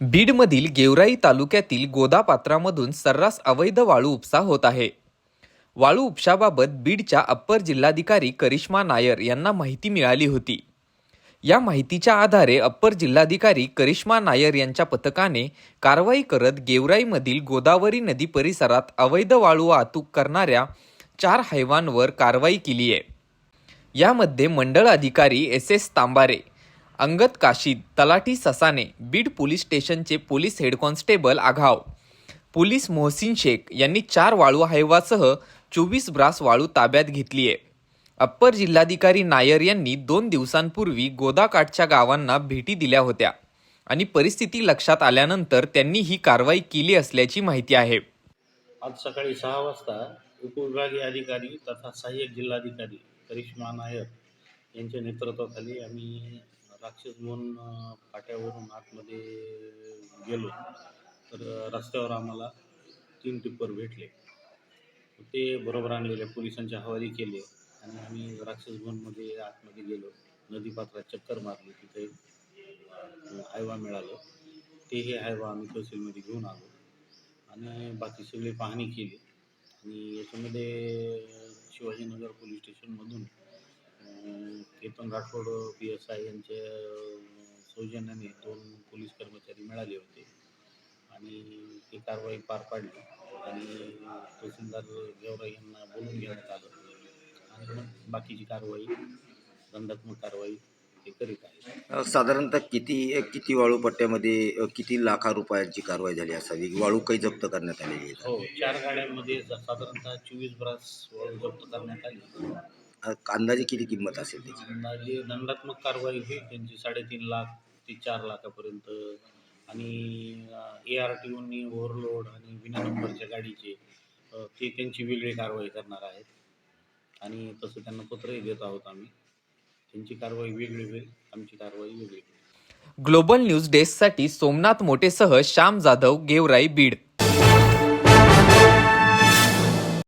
बीडमधील गेवराई तालुक्यातील गोदापात्रामधून सर्रास अवैध वाळू उपसा होत आहे. वाळू उपशाबाबत बीडच्या अप्पर जिल्हाधिकारी करिश्मा नायर यांना माहिती मिळाली होती. या माहितीच्या आधारे अप्पर जिल्हाधिकारी करिश्मा नायर यांच्या पथकाने कारवाई करत गेवराईमधील गोदावरी नदी परिसरात अवैध वाळू वाहतूक करणाऱ्या चार हैवांवर कारवाई केली आहे. यामध्ये मंडळ अधिकारी एस एस तांबारे अंगद काशीद तलाठी ससाने बीड पोलीस स्टेशनचे police head constable Aghav. Police Mohsin Shaikh यांनी चार वाळू हायवासह चोवीस ब्रास वाळू ताब्यात घेतली आहे अप्पर जिल्हाधिकारी नायर यांनी दोन दिवसांपूर्वी गोदाकाठच्या गावांना भेटी दिल्या होत्या आणि परिस्थिती लक्षात आल्यानंतर त्यांनी ही कारवाई केली असल्याची माहिती आहे. आज सकाळी सहा वाजता उपविभागीय अधिकारी तथा सहाय्यक जिल्हाधिकारी करिश्मा नायर यांच्या नेतृत्वाखाली आम्ही राक्षस म्हणून फाट्यावरून आतमध्ये गेलो. तर रस्त्यावर आम्हाला तीन टिप्पर भेटले. ते बरोबर आणलेले पोलिसांच्या हवाली केले आणि आम्ही राक्षस भवनमध्ये आतमध्ये गेलो. नदीपात्रात चक्कर मारली तिथे हायवा मिळालं. तेही हायवा आम्ही तहसीलमध्ये घेऊन आलो आणि बाकी सगळी पाहणी केली. आणि याच्यामध्ये Shivajinagar police स्टेशनमधून Ketan Rathod P S I यांच्या सौजन्याने दोन पोलीस कर्मचारी मिळाले होते. आणि ती कारवाई पार पाडली. आणि तहसीलदार गेवरा यांना बोलून घेण्यात आलं. आणि मग बाकीची कारवाई दंडात्मक कारवाई ते करीत आहे साधारणतः किती किती वाळू पट्ट्यामध्ये किती लाखा रुपयांची कारवाई झाली असावी? वाळू काही जप्त करण्यात आलेली हो चार गाड्यांमध्ये साधारणतः चोवीस ब्रास वाळू जप्त करण्यात आली. अंदाजे किती किंमत असेल त्याची? अंदाजे दंडात्मक कारवाई होईल त्यांची. साडेतीन लाख ते चार लाखापर्यंत. आणि ए आर टी ओनी ओव्हरलोड आणि विना नंबरच्या गाडीचे ते त्यांची वेगळी कारवाई करणार आहेत. आणि तसं त्यांना पत्रही देत आहोत आम्ही. त्यांची कारवाई वेगळी होईल आमची कारवाई वेगळी होईल. ग्लोबल न्यूज डेस्कसाठी सोमनाथ मोटेसह श्याम जाधव गेवराई बीड.